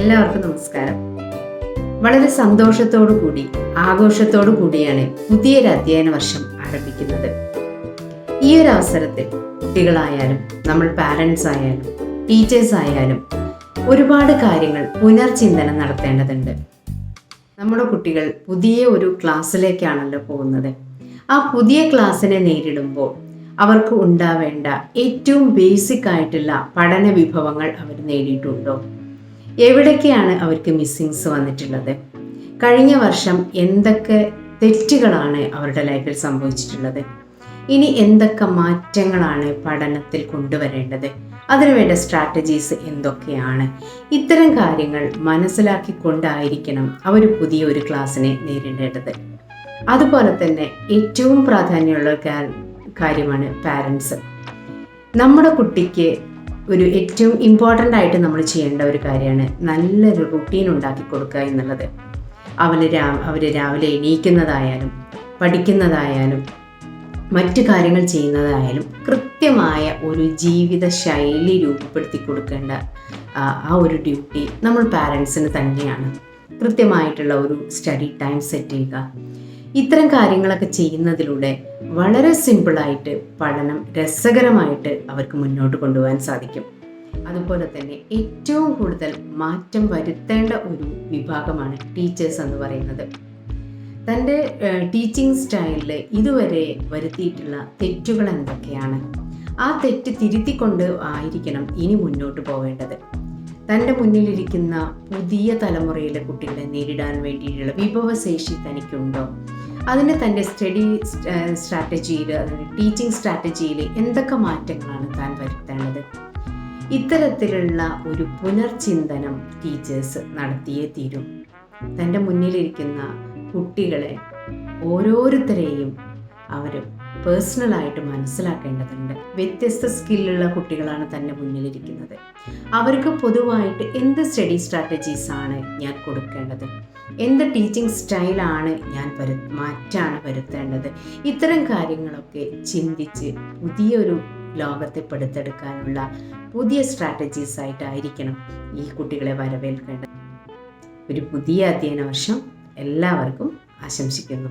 എല്ലാവർക്കും നമസ്കാരം. വളരെ സന്തോഷത്തോടു കൂടി ആഘോഷത്തോടു കൂടിയാണ് പുതിയൊരു അധ്യയന വർഷം ആരംഭിക്കുന്നത്. ഈ ഒരു അവസരത്തിൽ കുട്ടികളായാലും നമ്മൾ പാരൻസ് ആയാലും ടീച്ചേഴ്സ് ആയാലും ഒരുപാട് കാര്യങ്ങൾ പുനർചിന്തനം നടത്തേണ്ടതുണ്ട്. നമ്മുടെ കുട്ടികൾ പുതിയ ഒരു ക്ലാസ്സിലേക്കാണല്ലോ പോകുന്നത്. ആ പുതിയ ക്ലാസ്സിനെ നേരിടുമ്പോൾ അവർക്ക് ഉണ്ടാവേണ്ട ഏറ്റവും ബേസിക് ആയിട്ടുള്ള പഠന വിഭവങ്ങൾ അവർ നേടിയിട്ടുണ്ടോ? എവിടേക്കാണ് അവർക്ക് മിസ്സിങ്സ് വന്നിട്ടുള്ളത്? കഴിഞ്ഞ വർഷം എന്തൊക്കെ തെറ്റുകളാണ് അവരുടെ ലൈഫിൽ സംഭവിച്ചിട്ടുള്ളത്? ഇനി എന്തൊക്കെ മാറ്റങ്ങളാണ് പഠനത്തിൽ കൊണ്ടുവരേണ്ടത്? അതിനുവേണ്ട സ്ട്രാറ്റജീസ് എന്തൊക്കെയാണ്? ഇത്തരം കാര്യങ്ങൾ മനസ്സിലാക്കിക്കൊണ്ടായിരിക്കണം അവർ പുതിയ ഒരു ക്ലാസ്സിനെ നേരിടേണ്ടത്. അതുപോലെ തന്നെ ഏറ്റവും പ്രാധാന്യമുള്ള കാര്യമാണ് പാരൻസ് നമ്മുടെ കുട്ടിക്ക് ഒരു ഏറ്റവും ഇമ്പോർട്ടന്റ് ആയിട്ട് നമ്മൾ ചെയ്യേണ്ട ഒരു കാര്യമാണ് നല്ലൊരു റുട്ടീൻ ഉണ്ടാക്കി കൊടുക്കുക എന്നുള്ളത്. അവർ രാ അവർ രാവിലെ എണീക്കുന്നതായാലും പഠിക്കുന്നതായാലും മറ്റു കാര്യങ്ങൾ ചെയ്യുന്നതായാലും കൃത്യമായ ഒരു ജീവിത ശൈലി രൂപപ്പെടുത്തി കൊടുക്കേണ്ട ആ, ഒരു ഡ്യൂട്ടി നമ്മൾ പാരൻസിന് തന്നെയാണ്. കൃത്യമായിട്ടുള്ള ഒരു സ്റ്റഡി ടൈം സെറ്റ് ചെയ്യുക. ഇത്തരം കാര്യങ്ങളൊക്കെ ചെയ്യുന്നതിലൂടെ വളരെ സിമ്പിളായിട്ട് പഠനം രസകരമായിട്ട് അവർക്ക് മുന്നോട്ട് കൊണ്ടുപോകാൻ സാധിക്കും. അതുപോലെ തന്നെ ഏറ്റവും കൂടുതൽ മാറ്റം വരുത്തേണ്ട ഒരു വിഭാഗമാണ് ടീച്ചേഴ്സ് എന്ന് പറയുന്നത്. തന്റെ ടീച്ചിങ് സ്റ്റൈലിൽ ഇതുവരെ വരുത്തിയിട്ടുള്ള തെറ്റുകൾ എന്തൊക്കെയാണ്? ആ തെറ്റ് തിരുത്തിക്കൊണ്ട് ആയിരിക്കണം ഇനി മുന്നോട്ട് പോകേണ്ടത്. തന്റെ മുന്നിലിരിക്കുന്ന പുതിയ തലമുറയിലെ കുട്ടികളെ നേരിടാൻ വേണ്ടിയിട്ടുള്ള വിഭവശേഷി തനിക്കുണ്ടോ? അതിന് തന്റെ സ്റ്റഡി സ്ട്രാറ്റജിയിൽ അതിന്റെ ടീച്ചിങ് സ്ട്രാറ്റജിയിൽ എന്തൊക്കെ മാറ്റങ്ങളാണ് താൻ വരുത്തേണ്ടത്? ഇത്തരത്തിലുള്ള ഒരു പുനർചിന്തനം ടീച്ചേഴ്സ് നടത്തിയേ തീരും. തന്റെ മുന്നിലിരിക്കുന്ന കുട്ടികളെ ഓരോരുത്തരെയും പേഴ്സണലായിട്ട് മനസ്സിലാക്കേണ്ടതുണ്ട്. വ്യത്യസ്ത സ്കില്ലുള്ള കുട്ടികളാണ് തന്നെ മുന്നിലിരിക്കുന്നത്. അവർക്ക് പൊതുവായിട്ട് എന്ത് സ്റ്റഡി സ്ട്രാറ്റജീസ് ആണ് ഞാൻ കൊടുക്കേണ്ടത്? എന്ത് ടീച്ചിങ് സ്റ്റൈലാണ് ഞാൻ വരു മാറ്റാണ് വരുത്തേണ്ടത്? ഇത്തരം കാര്യങ്ങളൊക്കെ ചിന്തിച്ച് പുതിയൊരു ലോകത്തെ പെടുത്തെടുക്കാനുള്ള പുതിയ സ്ട്രാറ്റജീസ് ആയിട്ടായിരിക്കണം ഈ കുട്ടികളെ വരവേൽക്കേണ്ടത്. ഒരു പുതിയ അധ്യയന വർഷം എല്ലാവർക്കും ആശംസിക്കുന്നു.